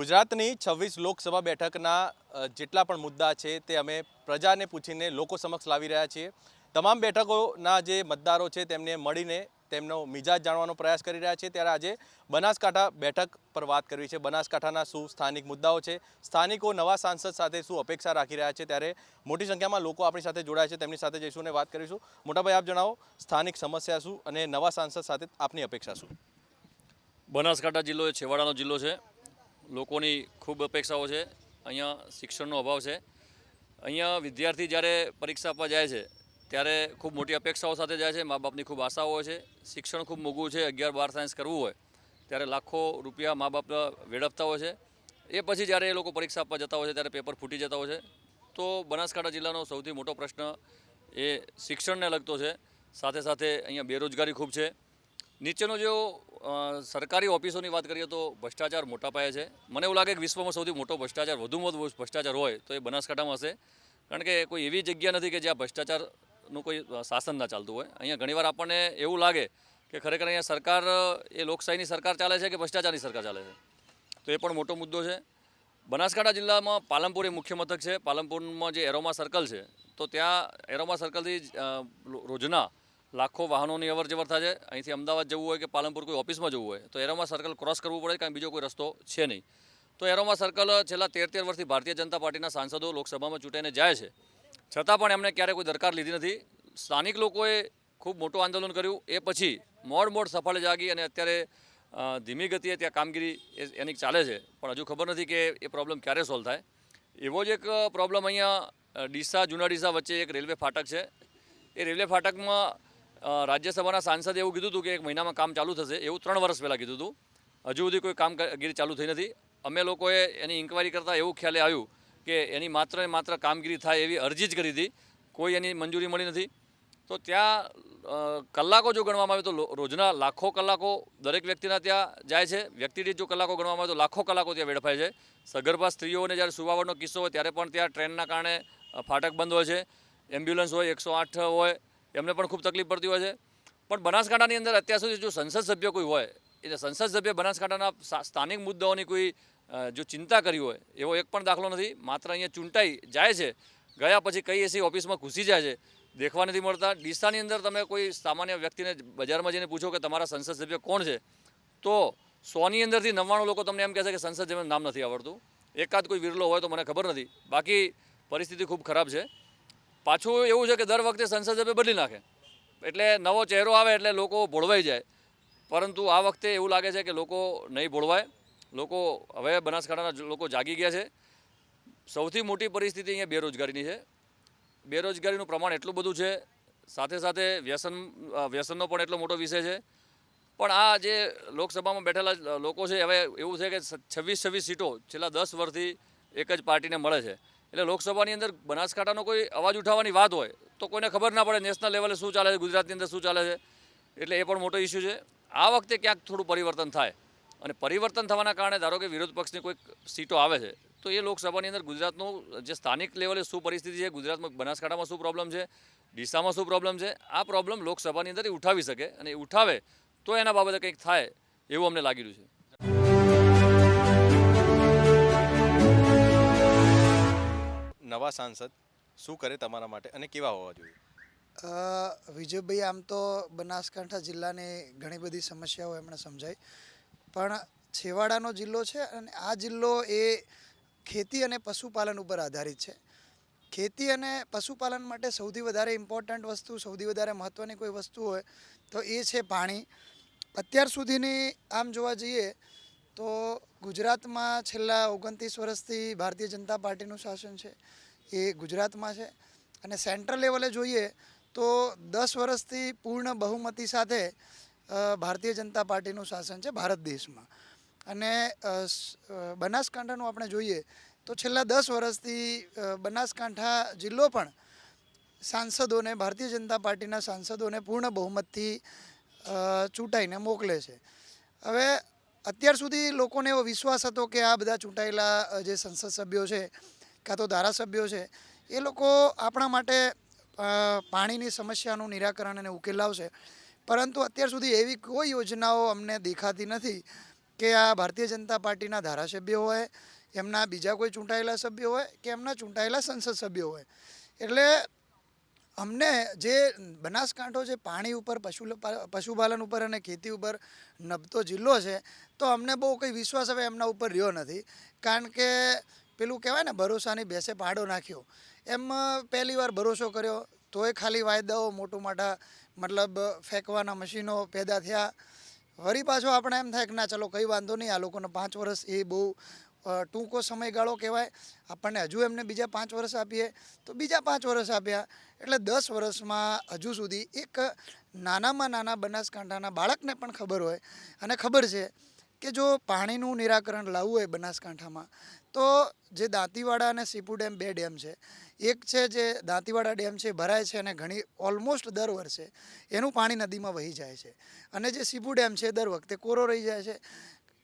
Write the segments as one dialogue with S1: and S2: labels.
S1: ગુજરાતની છવ્વીસ લોકસભા બેઠકના જેટલા પણ મુદ્દા છે તે અમે પ્રજાને પૂછીને લોકો સમક્ષ લાવી રહ્યા છીએ. તમામ બેઠકોના જે મતદારો છે તેમને મળીને તેમનો મિજાજ જાણવાનો પ્રયાસ કરી રહ્યા છે ત્યારે આજે બનાસકાંઠા બેઠક પર વાત કરવી છે. બનાસકાંઠાના શું સ્થાનિક મુદ્દાઓ છે? સ્થાનિકો નવા સાંસદ સાથે શું અપેક્ષા રાખી રહ્યા છે? ત્યારે મોટી સંખ્યામાં લોકો આપણી સાથે જોડાયા છે. તેમની સાથે જઈશું અને વાત કરીશું. મોટાભાઈ, આપ જણાવો, સ્થાનિક સમસ્યા શું અને નવા સાંસદ સાથે આપની અપેક્ષા શું?
S2: બનાસકાંઠા જિલ્લો એ છેવાડાનો જિલ્લો છે. લોકોની ખૂબ અપેક્ષાઓ છે. અહીંયા શિક્ષણનો અભાવ છે. અહીંયા વિદ્યાર્થી જ્યારે પરીક્ષા આપવા જાય છે, ત્યારે ખૂબ મોટી અપેક્ષાઓ સાથે જાય છે. મા બાપની ખૂબ આશાઓ છે. શિક્ષણ ખૂબ મોંઘું છે. અગિયાર બાર સાયન્સ કરવું હોય, ત્યારે લાખો રૂપિયા મા બાપ વેડફતા હોય છે. એ પછી જ્યારે એ લોકો પરીક્ષા આપવા જતા હોય છે, ત્યારે પેપર ફૂટી જતા હોય છે. તો બનાસકાંઠા જિલ્લાનો સૌથી મોટો પ્રશ્ન એ શિક્ષણને લગતો છે. સાથે સાથે અહીંયા બેરોજગારી ખૂબ છે. નીચેનો જો સરકારી ઓફિસોની વાત કરીએ તો ભ્રષ્ટાચાર મોટા પાયે છે. મને એવું લાગે કે વિશ્વમાં સૌથી મોટો ભ્રષ્ટાચાર, વધુમાં વધુ ભ્રષ્ટાચાર હોય તો એ બનાસકાંઠામાં હશે. કારણ કે કોઈ એવી જગ્યા નથી કે જ્યાં ભ્રષ્ટાચારનું કોઈ શાસન ના ચાલતું હોય. અહીંયા ઘણીવાર આપણને એવું લાગે કે ખરેખર અહીંયા સરકાર, એ લોકશાહીની સરકાર ચાલે છે કે ભ્રષ્ટાચારની સરકાર ચાલે છે? તો એ પણ મોટો મુદ્દો છે. બનાસકાંઠા જિલ્લામાં પાલનપુર એ મુખ્ય મથક છે. પાલનપુરમાં જે એરોમા સર્કલ છે, તો ત્યાં એરોમા સર્કલથી રોજના લાખો વાહનોની અવર થાય છે. અહીંથી અમદાવાદ જવું હોય કે પાલનપુર કોઈ ઓફિસમાં જવું હોય, તો એરોમા સર્કલ ક્રોસ કરવું પડે કારણ બીજો કોઈ રસ્તો છે નહીં. તો એરોમા સર્કલ છેલ્લા તેર તેર વર્ષથી ભારતીય જનતા પાર્ટીના સાંસદો લોકસભામાં ચૂંટાઈને જાય છે. છતાં પણ એમણે ક્યારેય કોઈ દરકાર લીધી નથી. સ્થાનિક લોકોએ ખૂબ મોટું આંદોલન કર્યું. એ પછી મોડ મોડ સફળ જાગી અને અત્યારે ધીમી ગતિએ ત્યાં કામગીરી એની ચાલે છે. પણ હજુ ખબર નથી કે એ પ્રોબ્લેમ ક્યારે સોલ્વ થાય. એવો જ એક પ્રોબ્લેમ અહીંયા ડીસા જૂના ડીસા વચ્ચે એક રેલવે ફાટક છે. એ રેલવે ફાટકમાં રાજ્યસભાના સાંસદે એવું કીધું હતું કે એક મહિનામાં કામ ચાલુ થશે, એવું ત્રણ વર્ષ પહેલાં કીધું હતું. હજુ સુધી કોઈ કામગીરી ચાલુ થઈ નથી. અમે લોકોએ એની ઇન્કવાયરી કરતાં એવું ખ્યાલે આવ્યું કે એની માત્ર ને માત્ર કામગીરી થાય એવી અરજી જ કરી હતી. કોઈ એની મંજૂરી મળી નથી. તો ત્યાં કલાકો જો ગણવામાં આવે તો રોજના લાખો કલાકો દરેક વ્યક્તિના ત્યાં જાય છે. વ્યક્તિ જો કલાકો ગણવામાં આવે તો લાખો કલાકો ત્યાં વેડફાય છે. સગર્ભા સ્ત્રીઓને જ્યારે સુવાવડનો કિસ્સો હોય ત્યારે પણ ત્યાં ટ્રેનના કારણે ફાટક બંધ હોય છે. એમ્બ્યુલન્સ હોય એકસો આઠ હોય એમને પણ ખૂબ તકલીફ પડતી હોય છે. પણ બનાસકાંઠાની અંદર અત્યાર સુધી જો સંસદ સભ્ય કોઈ હોય, એટલે સંસદ સભ્ય બનાસકાંઠાના સ્થાનિક મુદ્દાઓની કોઈ જો ચિંતા કરી હોય, એવો એક પણ દાખલો નથી. માત્ર અહીંયા ચૂંટાઈ જાય છે. ગયા પછી કઈ એસી ઓફિસમાં ઘૂસી જાય છે. દેખવા નથી મળતા. ડીસાની અંદર તમે કોઈ સામાન્ય વ્યક્તિને બજારમાં જઈને પૂછો કે તમારા સંસદ સભ્ય કોણ છે, તો સોની અંદરથી નવ્વાણું લોકો તમને એમ કહેશે કે સંસદ સભ્યનું નામ નથી આવડતું. એકાદ કોઈ વિરલો હોય તો મને ખબર નથી. બાકી પરિસ્થિતિ ખૂબ ખરાબ છે. પાછું એવું છે કે દર વખતે સંસદ સભ્ય બદલી નાખે. એટલે નવો ચહેરો આવે એટલે લોકો ભોળવાઈ જાય. પરંતુ આ વખતે એવું લાગે છે કે લોકો નહીં ભોળવાય. લોકો હવે બનાસકાંઠાના લોકો જાગી ગયા છે. સૌથી મોટી પરિસ્થિતિ અહીંયા બેરોજગારીની છે. બેરોજગારીનું પ્રમાણ એટલું બધું છે. સાથે સાથે વ્યસન વ્યસનનો પણ એટલો મોટો વિષય છે. પણ આ જે લોકસભામાં બેઠેલા લોકો છે, હવે એવું છે કે છવ્વીસ છવ્વીસ સીટો છેલ્લા દસ વર્ષથી એક જ પાર્ટીને મળે છે. એટલે લોકસભાની અંદર બનાસકાંઠાનો કોઈ અવાજ ઉઠાવવાની વાત હોય, તો કોઈને ખબર ના પડે નેશનલ લેવલે શું ચાલે છે, ગુજરાતની અંદર શું ચાલે છે. એટલે એ પણ મોટો ઇસ્યુ છે. આ વખતે ક્યાંક થોડું પરિવર્તન થાય અને પરિવર્તન થવાના કારણે ધારો કે વિરોધ પક્ષની કોઈક સીટો આવે છે, તો એ લોકસભાની અંદર ગુજરાતનું જે સ્થાનિક લેવલે શું પરિસ્થિતિ છે, ગુજરાતમાં બનાસકાંઠામાં શું પ્રોબ્લેમ છે, ડીસામાં શું પ્રોબ્લેમ છે, આ પ્રોબ્લેમ લોકસભાની અંદર એ ઉઠાવી શકે અને એ ઉઠાવે તો એના બાબતે કંઈક થાય એવું અમને લાગી રહ્યું છે.
S1: નવા સાંસદ શું કરે તમારા માટે અને કેવા હોવા જોઈએ?
S3: વિજયભાઈ, આમ તો બનાસકાંઠા જિલ્લાની ઘણી બધી સમસ્યાઓ એમણે સમજાઈ. પણ છેવાડાનો જિલ્લો છે અને આ જિલ્લો એ ખેતી અને પશુપાલન ઉપર આધારિત છે. ખેતી અને પશુપાલન માટે સૌથી વધારે ઇમ્પોર્ટન્ટ વસ્તુ, સૌથી વધારે મહત્ત્વની કોઈ વસ્તુ હોય તો એ છે પાણી. અત્યાર સુધીની આમ જોવા જઈએ તો ગુજરાતમાં છેલ્લા ઓગણત્રીસ વર્ષથી ભારતીય જનતા પાર્ટીનું શાસન છે, એ ગુજરાતમાં છે. અને સેન્ટ્રલ લેવલે જોઈએ તો દસ વર્ષથી પૂર્ણ બહુમતી સાથે ભારતીય જનતા પાર્ટીનું શાસન છે ભારત દેશમાં. અને બનાસકાંઠાનું આપણે જોઈએ તો છેલ્લા દસ વર્ષથી બનાસકાંઠા જિલ્લો પણ સાંસદોને, ભારતીય જનતા પાર્ટીના સાંસદોને પૂર્ણ બહુમતથી ચૂંટાઈને મોકલે છે. હવે અત્યાર સુધી લોકોને એવો વિશ્વાસ હતો કે આ બધા ચૂંટાયેલા જે સંસદ સભ્યો છે, કાં તો ધારાસભ્યો છે, એ લોકો આપણા માટે પાણીની સમસ્યાનું નિરાકરણ અને ઉકેલ લાવશે. પરંતુ અત્યાર સુધી એવી કોઈ યોજનાઓ અમને દેખાતી નથી કે આ ભારતીય જનતા પાર્ટીના ધારાસભ્યો હોય, એમના બીજા કોઈ ચૂંટાયેલા સભ્યો હોય કે એમના ચૂંટાયેલા સંસદ સભ્યો હોય. એટલે અમને જે બનાસકાંઠો જે પાણી ઉપર પશુ પશુપાલન ઉપર અને ખેતી ઉપર નભતો જિલ્લો છે તો અમને બહુ કંઈ વિશ્વાસ હવે એમના ઉપર રહ્યો નથી. કારણ કે પેલું કહેવાય ને, ભરોસાની બેસે પાડો નાખ્યો. એમ પહેલી વાર ભરોસો કર્યો, તોય ખાલી વાયદાઓ મોટું મોટા, મતલબ, ફેંકવાના મશીનો પેદા થયા. વળી પાછો આપણે એમ થાય કે ના, ચલો, કંઈ વાંધો નહીં, આ લોકોને પાંચ વર્ષ એ બહુ ટૂંકો સમયગાળો કહેવાય. આપણને હજુ એમને બીજા પાંચ વર્ષ આપીએ, તો બીજા પાંચ વર્ષ આપ્યા. એટલે દસ વર્ષમાં હજુ સુધી એક નાનામાં નાના બનાસકાંઠાના બાળકને પણ ખબર હોય. અને ખબર છે કે જો પાણીનું નિરાકરણ લાવવું હોય બનાસકાંઠામાં, તો જે દાંતીવાડા અને સીપુ ડેમ બે ડેમ છે, એક છે જે દાંતીવાડા ડેમ છે ભરાય છે અને ઘણી ઓલમોસ્ટ દર વર્ષે એનું પાણી નદીમાં વહી જાય છે. અને જે સીપુ ડેમ છે દર વખતે કોરો રહી જાય છે.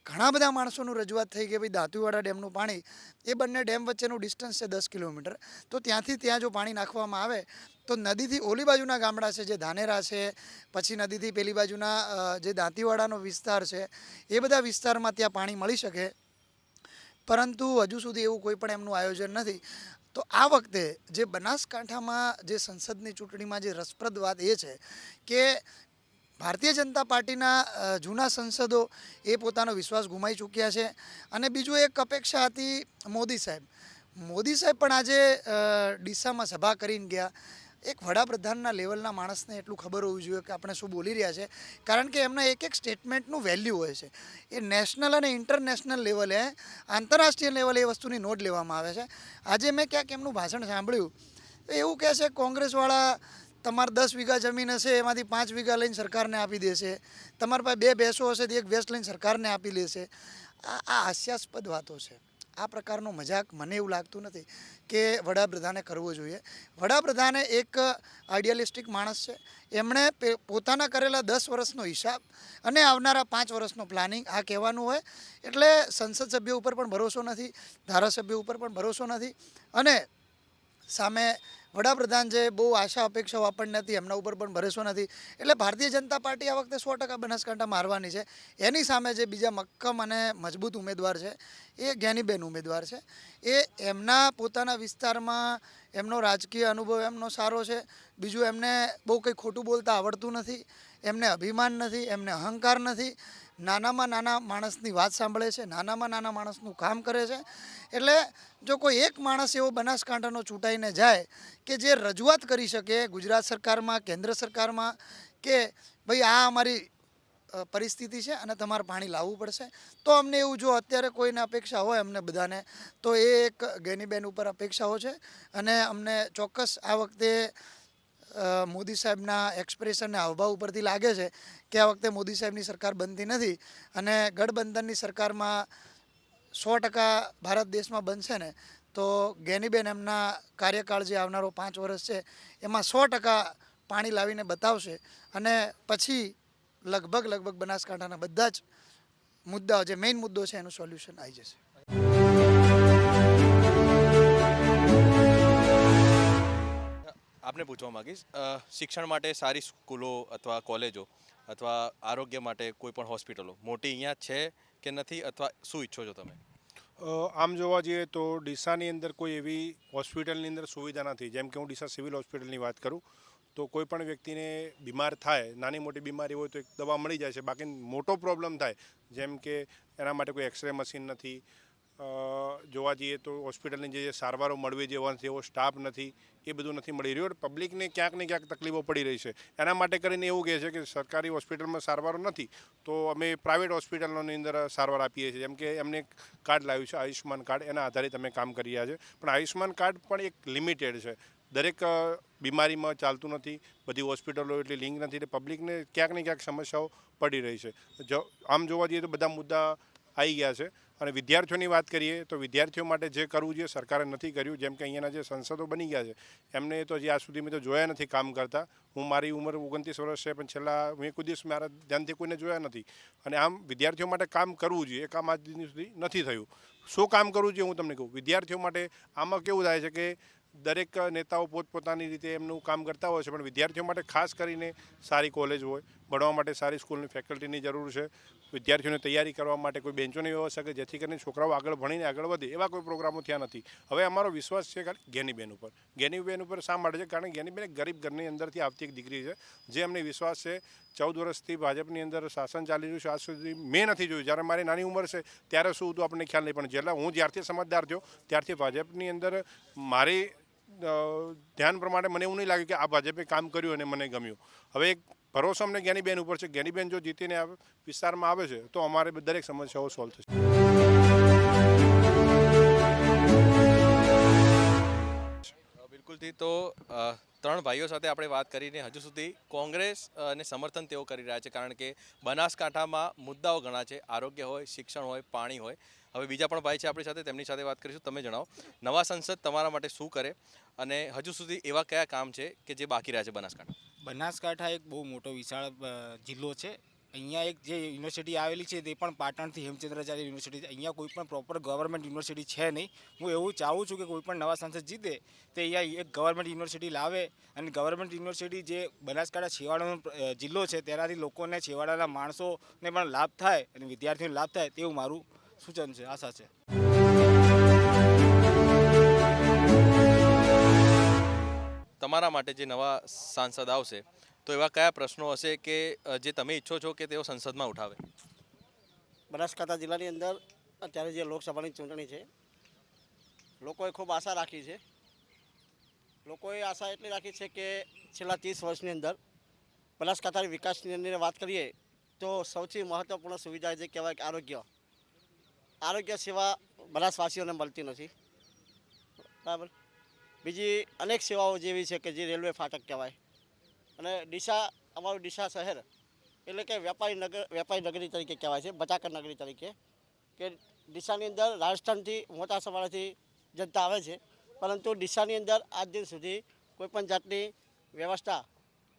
S3: ઘણા બધા માણસોનું રજૂઆત થઈ કે ભાઈ દાંતીવાડા ડેમનું પાણી, એ બંને ડેમ વચ્ચેનું ડિસ્ટન્સ છે દસ કિલોમીટર. તો ત્યાંથી ત્યાં જો પાણી નાખવામાં આવે તો નદીથી ઓલી બાજુના ગામડા છે, જે ધાનેરા છે, પછી નદીથી પેલી બાજુના જે દાંતીવાડાનો વિસ્તાર છે, એ બધા વિસ્તારમાં ત્યાં પાણી મળી શકે. પરંતુ હજુ સુધી એવું કોઈ પણ એમનું આયોજન નથી. તો આ વખતે જે બનાસકાંઠામાં જે સંસદની ચૂંટણીમાં જે રસપ્રદ વાત એ છે કે ભારતીય જનતા પાર્ટીના જૂના સંસદો એ પોતાનો વિશ્વાસ ગુમાવી ચૂક્યા છે. અને બીજું એક અપેક્ષા હતી મોદી સાહેબ. મોદી સાહેબ પણ આજે ડીસામાં સભા કરીને ગયા. એક વડાપ્રધાનના લેવલના માણસને એટલું ખબર હોવું જોઈએ કે આપણે શું બોલી રહ્યા છે. કારણ કે એમના એક એક સ્ટેટમેન્ટનું વેલ્યુ હોય છે. એ નેશનલ અને ઇન્ટરનેશનલ લેવલે, આંતરરાષ્ટ્રીય લેવલે એ વસ્તુની નોટ લેવામાં આવે છે. આજે મેં ક્યાંક એમનું ભાષણ સાંભળ્યું. તો એવું કહે છે, કોંગ્રેસવાળા તમારે દસ વીઘા જમીન હશે, એમાંથી પાંચ વીઘા લઈને સરકારને આપી દેશે. તમારી પાસે બે ભેંસો હશે, તો એક ભેંસ લઈને સરકારને આપી આ આ હાસ્યાસ્પદ વાતો છે. આ પ્રકારનો મજાક મને એવું લાગતું નથી કે વડાપ્રધાને કરવો જોઈએ. વડાપ્રધાને એક આઈડિયાલિસ્ટિક માણસ છે. એમણે પોતાના કરેલા દસ વર્ષનો હિસાબ અને આવનારા પાંચ વર્ષનો પ્લાનિંગ આ કહેવાનું હોય. એટલે સંસદ સભ્ય ઉપર પણ ભરોસો નથી, ધારાસભ્ય ઉપર પણ ભરોસો નથી અને સામે વડાપ્રધાન જે બહુ આશા અપેક્ષાઓ આપણને હતી, એમના ઉપર પણ ભરોસો નથી. એટલે ભારતીય જનતા પાર્ટી આ વખતે સો ટકા બનાસકાંઠા મારવાની છે. એની સામે જે બીજા મક્કમ અને મજબૂત ઉમેદવાર છે, એ જ્ઞાનીબેન ઉમેદવાર છે. એ એમના પોતાના વિસ્તારમાં એમનો રાજકીય અનુભવ એમનો સારો છે. બીજું એમને બહુ કંઈ ખોટું બોલતા આવડતું નથી. એમને અભિમાન નથી, એમને અહંકાર નથી. નાનામાં નાના માણસની વાત સાંભળે છે, નાનામાં નાના માણસનું કામ કરે છે. એટલે જો કોઈ એક માણસ એવો બનાસકાંઠાનો ચૂંટાઈને જાય કે જે રજૂઆત કરી શકે ગુજરાત સરકારમાં, કેન્દ્ર સરકારમાં કે ભાઈ આ અમારી પરિસ્થિતિ છે અને તમારે પાણી લાવવું પડશે, તો અમને એવું જો અત્યારે કોઈને અપેક્ષા હોય અમને બધાને, તો એ એક ગેનીબેન ઉપર અપેક્ષાઓ છે. અને અમને ચોક્કસ આ વખતે મોદી સાહેબના એક્સપ્રેશનને હાવભાવ ઉપરથી લાગે છે કે આ વખતે મોદી સાહેબની સરકાર બનતી નથી અને ગઠબંધનની સરકારમાં સો ટકા ભારત દેશમાં બનશે ને, તો ગેનીબેન એમના કાર્યકાળ જે આવનારો પાંચ વર્ષ છે, એમાં સો ટકા પાણી લાવીને બતાવશે અને પછી લગભગ લગભગ બનાસકાંઠાના બધા જ મુદ્દાઓ, જે મેઇન મુદ્દો છે, એનું સોલ્યુશન આવી જશે.
S1: આપને પૂછવા માંગીશ શિક્ષણ માટે સારી સ્કૂલો અથવા કોલેજો અથવા આરોગ્ય માટે કોઈ પણ હોસ્પિટલો? મોટી અહીંયા છે કે નથી અથવા શું ઈચ્છો છો તમે?
S4: આમ જોવા જઈએ તો ડીસાની અંદર કોઈ એવી હોસ્પિટલની અંદર સુવિધા નથી. જેમ કે હું ડીસા સિવિલ હોસ્પિટલની વાત કરું, તો કોઈ પણ વ્યક્તિને બીમાર થાય, નાની મોટી બીમારી હોય તો એક દવા મળી જાય છે. બાકી મોટો પ્રોબ્લેમ થાય, જેમ કે એના માટે કોઈ એક્સરે મશીન નથી જોવા જઈએ તો હોસ્પિટલની જે સારવારો મળવી જેવા એવો સ્ટાફ નથી, એ બધું નથી મળી રહ્યું. પબ્લિકને ક્યાંક ને ક્યાંક તકલીફો પડી રહી છે. એના માટે કરીને એવું કહે છે કે સરકારી હોસ્પિટલમાં સારવારો નથી, તો અમે પ્રાઇવેટ હોસ્પિટલોની અંદર સારવાર આપીએ છીએ. જેમ કે એમને કાર્ડ લાવ્યું છે, આયુષ્યમાન કાર્ડ, એના આધારે તમે કામ કરી રહ્યા છે. પણ આયુષ્યમાન કાર્ડ પણ એક લિમિટેડ છે. દરેક બીમારીમાં ચાલતું નથી, બધી હોસ્પિટલો એટલી લિંક નથી, એટલે પબ્લિકને ક્યાંક ને ક્યાંક સમસ્યાઓ પડી રહી છે. જો, આમ જોવા જઈએ તો બધા મુદ્દા આવી ગયા છે. અને વિદ્યાર્થીઓની વાત કરીએ તો વિદ્યાર્થીઓ માટે જે કરવું જોઈએ, સરકારે નથી કર્યું. જેમ કે અહીંયાના જે સંસદો બની ગયા છે, એમને તો હજી આજ સુધી મેં તો જોયા નથી કામ કરતા. હું મારી ઉંમર ઓગણત્રીસ વર્ષ છે, પણ છેલ્લા મેં કોઈ દિવસ મારા ધ્યાનથી કોઈને જોયા નથી. અને આમ વિદ્યાર્થીઓ માટે કામ કરવું જોઈએ, એ કામ આજ સુધી નથી થયું. શું કામ કરવું જોઈએ હું તમને કહું? વિદ્યાર્થીઓ માટે આમાં કેવું થાય છે કે દરેક નેતાઓ પોતપોતાની રીતે એમનું કામ કરતા હોય છે, પણ વિદ્યાર્થીઓ માટે ખાસ કરીને સારી કોલેજ હોય ભણવા માટે સારી સ્કૂલની ફેકલ્ટીની જરૂર છે. વિદ્યાર્થીઓને તૈયારી કરવા માટે કોઈ બેન્ચોની વ્યવસ્થા કે જેથી કરીને છોકરાઓ આગળ ભણીને આગળ વધે, એવા કોઈ પ્રોગ્રામો થયા નથી. હવે અમારો વિશ્વાસ છે ગેનીબેન ઉપર. ગેનીબેન ઉપર શા માટે છે? કારણ કે ગેનીબેન ગરીબ ઘરની અંદરથી આવતી એક દીકરી છે, જે અમને વિશ્વાસ છે. ચૌદ વર્ષથી ભાજપની અંદર શાસન ચાલી રહ્યું છે. આજ સુધી મેં નથી જોયું. જ્યારે મારી નાની ઉંમર છે, ત્યારે શું હતું આપણને ખ્યાલ નહીં. પણ જેટલા હું જ્યારથી સમજદાર થયો, ત્યારથી ભાજપની અંદર મારી ધ્યાન પ્રમાણે મને એવું નહીં લાગ્યું કે આ ભાજપે કામ કર્યું અને મને ગમ્યું. હવે એક ભરોસો અમને જ્ઞાનીબેન ઉપર છે. જ્ઞાનીબેન જો જીતીને વિસ્તારમાં આવે છે, તો અમારે દરેક સમસ્યાઓ સોલ્વ થશે.
S1: બિલકુલથી તો ત્રણ ભાઈઓ સાથે આપણે વાત કરીને હજુ સુધી કોંગ્રેસ અને સમર્થન તેઓ કરી રહ્યા છે, કારણ કે બનાસકાંઠામાં મુદ્દાઓ ઘણા છે. આરોગ્ય હોય, શિક્ષણ હોય, પાણી હોય. હવે બીજા પણ ભાઈ છે આપણી સાથે, તેમની સાથે વાત કરીશું. તમે જણાવો, નવા સંસદ તમારા માટે શું કરે? અને હજુ સુધી એવા કયા કામ છે કે જે બાકી રહ્યા છે બનાસકાંઠા?
S5: બનાસકાંઠા એક બહુ મોટો વિશાળ જિલ્લો છે. અહીંયા એક જે યુનિવર્સિટી આવેલી છે, તે પણ પાટણથી હેમચંદ્રાચાર્ય યુનિવર્સિટી અહીંયા કોઈ પણ પ્રોપર ગવર્મેન્ટ યુનિવર્સિટી છે નહીં. હું એવું ચાહું છું કે કોઈ પણ નવા સાંસદ જીતે, તે અહીંયા એક ગવર્મેન્ટ યુનિવર્સિટી લાવે અને ગવર્મેન્ટ યુનિવર્સિટી જે બનાસકાંઠા છેવાડાનો જિલ્લો છે, તેનાથી લોકોને છેવાડાના માણસોને પણ લાભ થાય અને વિદ્યાર્થીઓને લાભ થાય તેવું મારું સૂચન છે, આશા છે.
S1: માટે જે નવા સાંસદ આવશે, તો એવા કયા પ્રશ્નો હશે કે જે તમે ઈચ્છો છો કે તેઓ સંસદમાં ઉઠાવે?
S6: બનાસકાંઠા જિલ્લાની અંદર અત્યારે જે લોકસભાની ચૂંટણી છે, લોકોએ ખૂબ આશા રાખી છે. લોકોએ આશા એટલી રાખી છે કે છેલ્લા ત્રીસ વર્ષની અંદર બનાસકાંઠાની વિકાસની અંદર વાત કરીએ, તો સૌથી મહત્ત્વપૂર્ણ સુવિધા જે કહેવાય કે આરોગ્ય. આરોગ્ય સેવા બનાસવાસીઓને મળતી નથી. બરાબર? બીજી અનેક સેવાઓ જેવી છે કે જે રેલવે ફાટક કહેવાય. અને ડીસા, અમારું ડીસા શહેર એટલે કે વેપારી નગર, વેપારી નગરી તરીકે કહેવાય છે, બચાકર નગરી તરીકે, કે ડીસાની અંદર રાજસ્થાનથી મોટા સમાળાથી જનતા આવે છે. પરંતુ ડીસાની અંદર આજ દિન સુધી કોઈપણ જાતની વ્યવસ્થા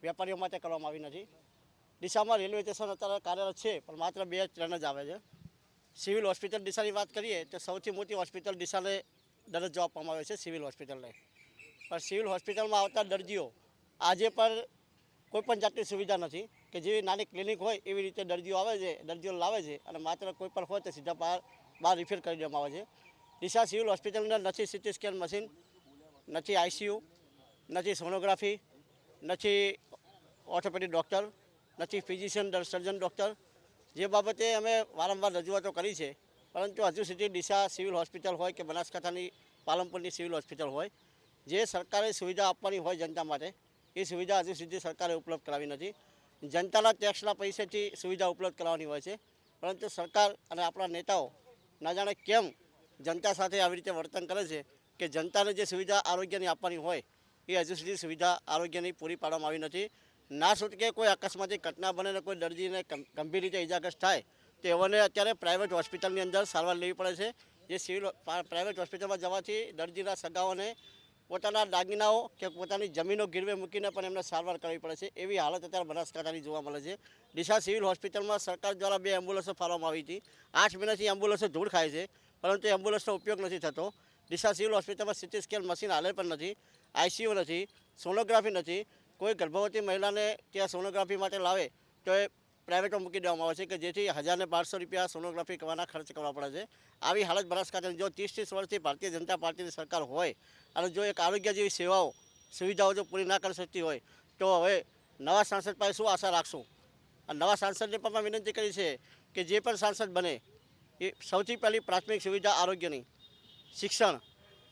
S6: વેપારીઓ માટે કરવામાં આવી નથી. ડીસામાં રેલવે સ્ટેશન અત્યારે કાર્યરત છે, પણ માત્ર બે ટ્રેન જ આવે છે. સિવિલ હોસ્પિટલ ડીસાની વાત કરીએ તો સૌથી મોટી હોસ્પિટલ ડીસાને દરજ્જો આપવામાં આવ્યો છે, સિવિલ હોસ્પિટલને. પણ સિવિલ હોસ્પિટલમાં આવતા દર્દીઓ આજે પણ કોઈ પણ જાતની સુવિધા નથી કે જેવી નાની ક્લિનિક હોય એવી રીતે દર્દીઓ આવે છે, દર્દીઓ લાવે છે અને માત્ર કોઈ પણ હોય તો સીધા બહાર બહાર રિફેર કરી દેવામાં આવે છે. ડીસા સિવિલ હોસ્પિટલના નથી સિટી સ્કેન મશીન નથી આઈસીયુ નથી સોનોગ્રાફી નથી ઓર્થોપેડિક ડૉક્ટર નથી ફિઝિશિયન સર્જન ડૉક્ટર જે બાબતે અમે વારંવાર રજૂઆતો કરી છે, પરંતુ હજુ સુધી ડીસા સિવિલ હોસ્પિટલ હોય કે બનાસકાંઠાની પાલનપુરની સિવિલ હોસ્પિટલ હોય જે સરકારે સુવિધા આપવાની હોય જનતા માટે, એ સુવિધા હજુ સુધી સરકારે ઉપલબ્ધ કરાવી નથી. જનતાના ટેક્સના પૈસેથી સુવિધા ઉપલબ્ધ કરાવવાની હોય છે. પરંતુ સરકાર અને આપણા નેતાઓ ના જાણે કેમ જનતા સાથે આવી રીતે વર્તન કરે છે કે જનતાને જે સુવિધા આરોગ્યની આપવાની હોય, એ હજુ સુધી સુવિધા આરોગ્યની પૂરી પાડવામાં આવી નથી. ના છૂટકે કોઈ અકસ્માતની ઘટના બને ને કોઈ દર્દીને ગંભીર રીતે ઇજાગ્રસ્ત થાય, તો એઓને અત્યારે પ્રાઇવેટ હોસ્પિટલની અંદર સારવાર લેવી પડે છે. જે સિવિલ પ્રાઇવેટ હોસ્પિટલમાં જવાથી દર્દીના સગાઓને પોતાના દાગીનાઓ કે પોતાની જમીનો ગીરવે મૂકીને પણ એમને સારવાર કરવી પડે છે. એવી હાલત અત્યારે બનાસકાંઠાની જોવા મળે છે. ડીસા સિવિલ હોસ્પિટલમાં સરકાર દ્વારા બે એમ્બ્યુલન્સો ફાળવવામાં આવી હતી. આઠ મહિનાથી એમ્બ્યુલન્સો ધૂળ ખાય છે, પરંતુ એમ્બ્યુલન્સનો ઉપયોગ નથી થતો. ડીસા સિવિલ હોસ્પિટલમાં સિટી સ્કેન મશીન હાલે પણ નથી આઈસીયુ નથી, સોનોગ્રાફી નથી. કોઈ ગર્ભવતી મહિલાને ત્યાં સોનોગ્રાફી માટે લાવે તો એ પ્રાઇવેટમાં મૂકી દેવામાં આવે છે કે જેથી હજારને બારસો રૂપિયા સોનોગ્રાફી કરવાના ખર્ચ કરવા પડે છે. આવી હાલત બનાસકાંઠાની જો ત્રીસ ત્રીસ વર્ષથી ભારતીય જનતા પાર્ટીની સરકાર હોય અને જો એક આરોગ્ય જેવી સેવાઓ, સુવિધાઓ જો પૂરી ના કરી શકતી હોય, તો હવે નવા સાંસદ પાસે શું આશા રાખશું? અને નવા સાંસદને પણ વિનંતી કરી છે કે જે પણ સાંસદ બને, એ સૌથી પહેલી પ્રાથમિક સુવિધા આરોગ્યની. શિક્ષણ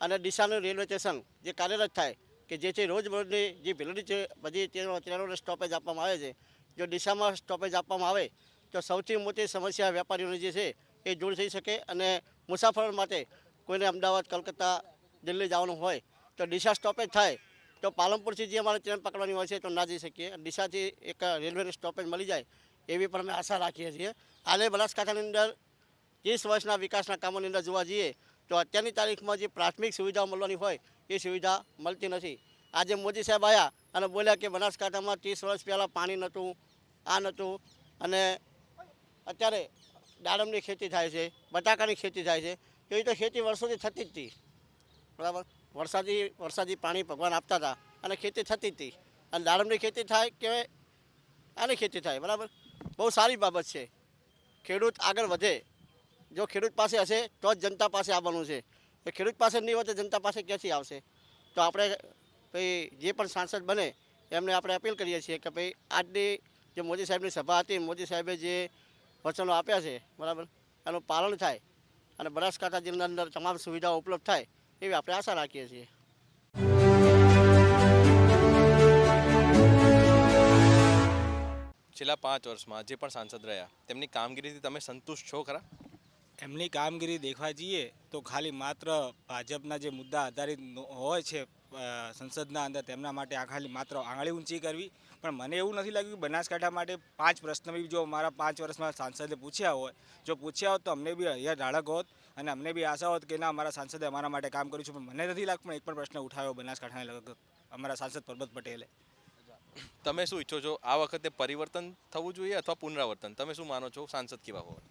S6: અને ડીસાનું રેલવે સ્ટેશન જે કાર્યરત થાય, કે જેથી રોજબરોજની જે ભીલડી છે, બધી ટ્રેનો ટ્રેનોને સ્ટોપેજ આપવામાં આવે છે. જો ડીસામાં સ્ટોપેજ આપવામાં આવે, તો સૌથી મોટી સમસ્યા વેપારીઓની જે છે, એ દૂર થઈ શકે અને મુસાફરો માટે કોઈને અમદાવાદ, કલકત્તા દિલ્હી જવાનું હોય તો ડીસા સ્ટોપેજ થાય તો પાલનપુરથી જે અમારે ટ્રેન પકડવાની હોય છે તો ના જઈ શકીએ. ડીસાથી એક રેલવેની સ્ટોપેજ મળી જાય એવી પણ અમે આશા રાખીએ છીએ. હાલે બનાસકાંઠાની અંદર ત્રીસ વર્ષના વિકાસના કામોની અંદર જોવા જઈએ તો અત્યારની તારીખમાં જે પ્રાથમિક સુવિધાઓ મળવાની હોય એ સુવિધા મળતી નથી. આજે મોદી સાહેબ આવ્યા અને બોલ્યા કે બનાસકાંઠામાં ત્રીસ વર્ષ પહેલાં પાણી નહોતું, આ નહોતું અને અત્યારે દાડમની ખેતી થાય છે, બટાકાની ખેતી થાય છે. એવી તો ખેતી વર્ષોથી થતી જ હતી. બરાબર? વરસાદી વરસાદી પાણી ભગવાન આપતા હતા અને ખેતી થતી હતી. અને દાડમની ખેતી થાય કે આની ખેતી થાય, બરાબર? બહુ સારી બાબત છે. ખેડૂત આગળ વધે. જો ખેડૂત પાસે હશે તો જ જનતા પાસે આવવાનું છે. તો ખેડૂત પાસે નહીં હોય તો જનતા પાસે ક્યાંથી આવશે? તો આપણે ભાઈ, જે પણ સાંસદ બને, એમને આપણે અપીલ કરીએ છીએ કે ભાઈ, આજની જે મોદી સાહેબની સભા હતી, મોદી સાહેબે જે વચનો આપ્યા છે, બરાબર? એનું પાલન થાય અને બનાસકાંઠા જિલ્લાની અંદર તમામ સુવિધાઓ ઉપલબ્ધ થાય. એવી આપણે આશા રાખીએ છીએ.
S1: છેલ્લા પાંચ વર્ષમાં જે પણ સાંસદ રહ્યા તેમની કામગીરીથી તમે સંતુષ્ટ છો ખરા?
S5: એમની કામગીરી દેખવા જઈએ તો ખાલી માત્ર ભાજપના જે મુદ્દા આધારિત હોય છે સંસદના અંદર તેમના માટે આ ખાલી માત્ર આંગળી ઊંચી કરવી. પણ મને એવું નથી લાગ્યું કે બનાસકાંઠા માટે પાંચ પ્રશ્ન બી જો મારા પાંચ વર્ષમાં સાંસદે પૂછ્યા હોય જો પૂછ્યા હોત તો અમને બી અહીંયા ઢાળક હોત. અને અમને બી આશા હોત કે ના અમારા સાંસદે અમારા માટે કામ કર્યું છે પણ મને નથી લાગતું પણ એક પણ પ્રશ્ન ઉઠાવ્યો બનાસકાંઠાને લગત અમારા સાંસદ પરબત પટેલે.
S1: તમે શું ઈચ્છો છો આ વખતે પરિવર્તન થવું જોઈએ અથવા પુનરાવર્તન? તમે શું માનો છો સાંસદ કેવા હોવા?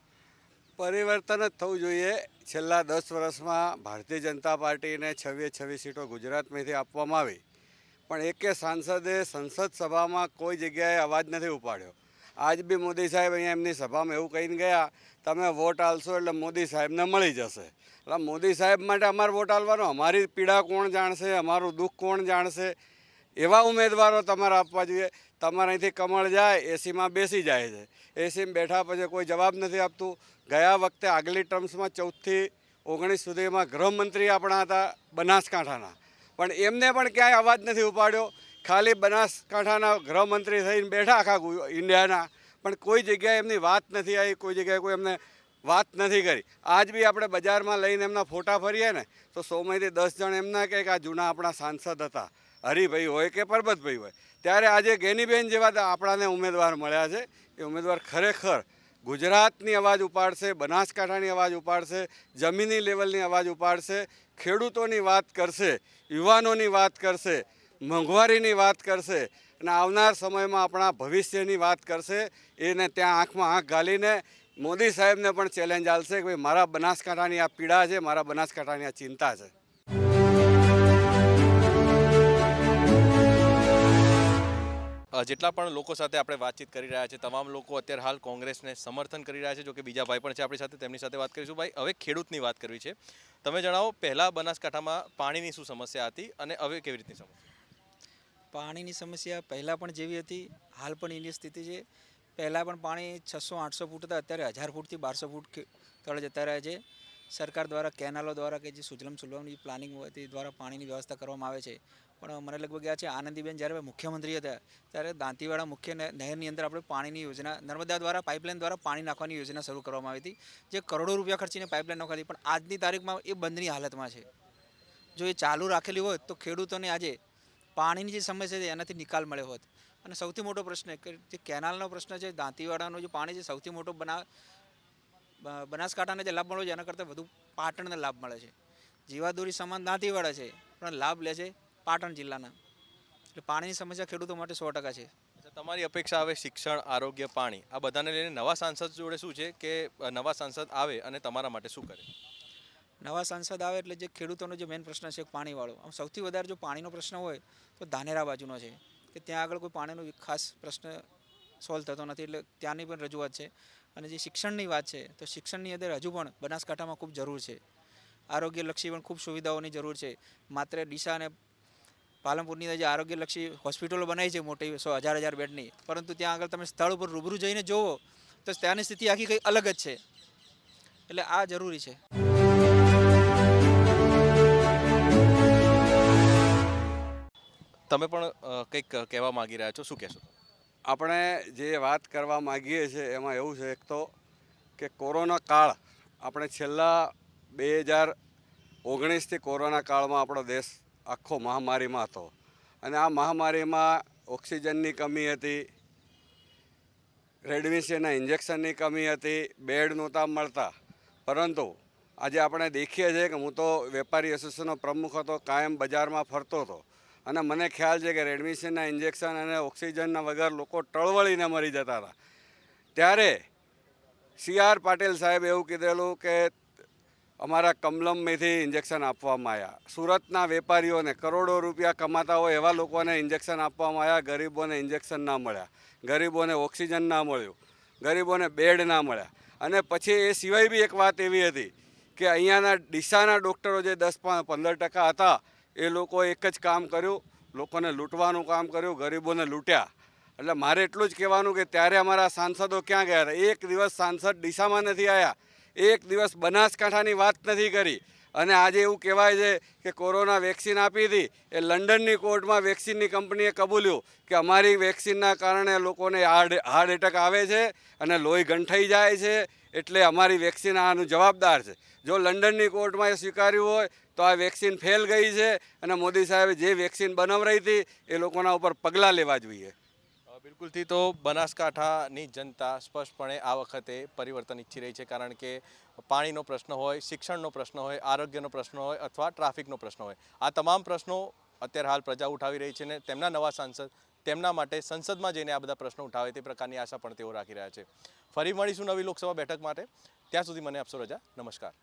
S7: પરિવર્તન જ થવું જોઈએ. છેલ્લા દસ વર્ષમાં ભારતીય જનતા પાર્ટીને છવ્વીસ છવ્વીસ સીટો ગુજરાતમાંથી આપવામાં આવી. પણ એકે સાંસદે સંસદ સભામાં કોઈ જગ્યાએ અવાજ નથી ઉપાડ્યો. આજ બી મોદી સાહેબ અહીંયા એમની સભામાં એવું કહીને ગયા તમે વોટ આલશો એટલે મોદી સાહેબને મળી જશે. એટલે મોદી સાહેબ માટે અમારે વોટ આલવાનો, અમારી પીડા કોણ જાણશે, અમારું દુઃખ કોણ જાણશે? એવા ઉમેદવારો તમારે આપવા જોઈએ. તમારે અહીંથી કમળ જાય, એસીમાં બેસી જાય છે. એસીમાં બેઠા પછી કોઈ જવાબ નથી આપતું. ગયા વખતે આગલી ટર્મ્સમાં ચૌદથી ઓગણીસ સુધીમાં ગૃહમંત્રી આપણા હતા બનાસકાંઠાના. પણ એમને પણ ક્યાંય અવાજ નથી ઉપાડ્યો. ખાલી બનાસકાંઠાના ગૃહમંત્રી થઈને બેઠા આખા ઇન્ડિયાના. પણ કોઈ જગ્યાએ એમની વાત નથી આવી, કોઈ જગ્યાએ કોઈ એમને વાત નથી કરી. આજ બી આપણે બજારમાં લઈને એમના ફોટા ફરીએ ને, તો સોમાંથી દસ જણ એમના કહે કે આ જૂના આપણા સાંસદ હતા, હરિભાઈ હોય કે પરબતભાઈ હોય. ત્યારે આજે ગેનીબેન જેવા આપણાને ઉમેદવાર મળ્યા છે. એ ઉમેદવાર ખરેખર ગુજરાતની અવાજ ઉપાડશે, બનાસકાંઠાની અવાજ ઉપાડશે, જમીની લેવલની અવાજ ઉપાડશે, ખેડૂતોની વાત કરશે, યુવાનોની વાત કરશે, મોંઘવારીની વાત કરશે અને આવનાર સમયમાં આપણા ભવિષ્યની વાત કરશે, એને ત્યાં આંખમાં આંખ ગાલીને મોદી સાહેબને પણ ચેલેન્જ આલશે કે ભાઈ, મારા બનાસકાંઠાની આ પીડા છે, મારા બનાસકાંઠાની આ ચિંતા છે.
S1: જેટલા પણ લોકો સાથે આપણે વાતચીત કરી રહ્યા છે, તમામ લોકો અત્યારે હાલ કોંગ્રેસને સમર્થન કરી રહ્યા છે જો કે બીજા ભાઈ પણ છે આપણી સાથે, તેમની સાથે વાત કરીશું. ભાઈ, હવે ખેડૂતની વાત કરવી છે. તમે જણાવો, પહેલાં બનાસકાંઠામાં પાણીની શું સમસ્યા હતી અને હવે કેવી રીતની સમસ્યા?
S8: પાણીની સમસ્યા પહેલાં પણ જેવી હતી, હાલ પણ એની સ્થિતિ છે. પહેલાં પણ પાણી છસો, આઠસો ફૂટ હતા, અત્યારે હજાર ફૂટથી બારસો ફૂટ તળે જતા રહ્યા છે. સરકાર દ્વારા, કેનાલો દ્વારા કે જે સુજલમ સુલભની પ્લાનિંગ દ્વારા પાણીની વ્યવસ્થા કરવામાં આવે છે. પણ મને લગભગ યાદ છે, આનંદીબેન જ્યારે મુખ્યમંત્રી હતા, ત્યારે દાંતીવાડા મુખ્ય નહેરની અંદર આપણે પાણીની યોજના, નર્મદા દ્વારા પાઇપલાઇન દ્વારા પાણી નાખવાની યોજના શરૂ કરવામાં આવી હતી, જે કરોડો રૂપિયા ખર્ચીને પાઇપલાઇન નાખવાની પણ આજની તારીખમાં એ બંધની હાલતમાં છે. જો એ ચાલુ રાખેલી હોય તો ખેડૂતોને આજે પાણીની જે સમસ્યા છે એનાથી નિકાલ મળ્યો હોત. અને સૌથી મોટો પ્રશ્ન કે જે કેનાલનો પ્રશ્ન છે, દાંતીવાડાનો જે પાણી છે, સૌથી મોટો બના બનાસકાંઠાને જે લાભ મળ્યો છે, એના કરતાં વધુ પાટણને લાભ મળે છે. જીવાદોરી સમાન દાંતીવાડા છે, પણ લાભ લે છે પાટણ જિલ્લાના. એટલે પાણીની સમસ્યા ખેડૂતો માટે સો ટકા છે.
S1: તમારી અપેક્ષા હવે શિક્ષણ, આરોગ્ય, પાણી. આ બધાને લઈને નવા સાંસદ જોડે શું છે કે નવા સાંસદ આવે અને તમારા માટે શું કરે?
S8: નવા સાંસદ આવે એટલે જે ખેડૂતોનો જે મેઇન પ્રશ્ન છે પાણીવાળો. આમ સૌથી વધારે જો પાણીનો પ્રશ્ન હોય તો ધાનેરા બાજુનો છે, કે ત્યાં આગળ કોઈ પાણીનો ખાસ પ્રશ્ન સોલ્વ થતો નથી એટલે ત્યાંની પણ રજૂઆત છે. અને જે શિક્ષણની વાત છે, તો શિક્ષણની અંદર હજુ પણ બનાસકાંઠામાં ખૂબ જરૂર છે. આરોગ્યલક્ષી પણ ખૂબ સુવિધાઓની જરૂર છે. માત્ર ડીસા અને પાલનપુરની અંદર જે આરોગ્યલક્ષી હોસ્પિટલો બનાવી છે મોટી સો હજાર હજાર બેડની, પરંતુ ત્યાં આગળ તમે સ્થળ ઉપર રૂબરૂ જઈને જુઓ તો ત્યાંની સ્થિતિ આખી કંઈ અલગ જ છે. એટલે આ જરૂરી છે.
S1: તમે પણ કંઈક કહેવા માંગી રહ્યા છો? શું કહેશો?
S7: આપણે જે વાત કરવા માગીએ છીએ, એમાં એવું છે એક તો કે કોરોના કાળ આપણે છેલ્લા બે હજાર ઓગણીસથી કોરોના કાળમાં આપણો દેશ આખો મહામારીમાં હતો. અને આ મહામારીમાં ઓક્સિજનની કમી હતી રેડમિશનના ઇન્જેક્શનની કમી હતી, બેડ નહોતા મળતા. પરંતુ આજે આપણે દેખીએ છીએ કે હું તો વેપારી એસોસિએશનનો પ્રમુખ હતો, કાયમ બજારમાં ફરતો હતો. અને મને ખ્યાલ છે કે રેડમિશનના ઇન્જેક્શન અને ઓક્સિજનના વગર લોકો ટળવળીને મરી જતા હતા. ત્યારે સી આર પાટીલ સાહેબ એવું કીધેલું કે અમારા કમલમમાંથી ઇન્જેક્શન આપવામાં આવ્યા. સુરતના વેપારીઓને કરોડો રૂપિયા કમાતા હોય એવા લોકોને ઇન્જેક્શન આપવામાં આવ્યા, ગરીબોને ઇન્જેક્શન ના મળ્યા, ગરીબોને ઓક્સિજન ના મળ્યું, ગરીબોને બેડ ના મળ્યા. અને પછી એ સિવાય બી એક વાત એવી હતી કે અહીંયાના ડીસાના ડૉક્ટરો જે દસ પંદર ટકા હતા એ લોકો એક જ કામ કર્યું, લોકોને લૂંટવાનું કામ કર્યું, ગરીબોને લૂંટ્યા. એટલે મારે એટલું જ કહેવાનું કે ત્યારે અમારા સાંસદો ક્યાં ગયા હતા? એક દિવસ સાંસદ ડીસામાં નથી આવ્યા એક દિવસ બનાસકાંઠાની વાત નથી કરી. અને આજે એવું કહેવાય છે કે કોરોના વેક્સિન આપી હતી એ લંડનની કોર્ટમાં વેક્સિનની કંપનીએ કબૂલ્યું કે અમારી વેક્સિનના કારણે લોકોને હાર્ટ હાર્ટ એટેક આવે છે અને લોહી ગંઠાઈ જાય છે એટલે અમારી વેક્સિન આનું જવાબદાર છે. જો લંડનની કોર્ટમાં એ સ્વીકાર્યું હોય તો આ વેક્સિન ફેલ ગઈ છે અને મોદી સાહેબે જે વેક્સિન બનાવરાઈ હતી એ લોકોના ઉપર પગલાં લેવા જોઈએ.
S1: બિલકુલથી તો બનાસકાંઠાની જનતા સ્પષ્ટપણે આ વખતે પરિવર્તન ઈચ્છી રહી છે, કારણ કે પાણીનો પ્રશ્ન હોય, શિક્ષણનો પ્રશ્ન હોય, આરોગ્યનો પ્રશ્ન હોય અથવા ટ્રાફિકનો પ્રશ્ન હોય. આ તમામ પ્રશ્નો અત્યારે હાલ પ્રજા ઉઠાવી રહી છે ને તેમના નવા સાંસદ, તેમના માટે સંસદમાં જઈને આ બધા પ્રશ્નો ઉઠાવે તે પ્રકારની આશા પણ તેઓ રાખી રહ્યા છે. ફરી મળીશું નવી લોકસભા બેઠક માટે. ત્યાં સુધી મને આપશો રજા. નમસ્કાર.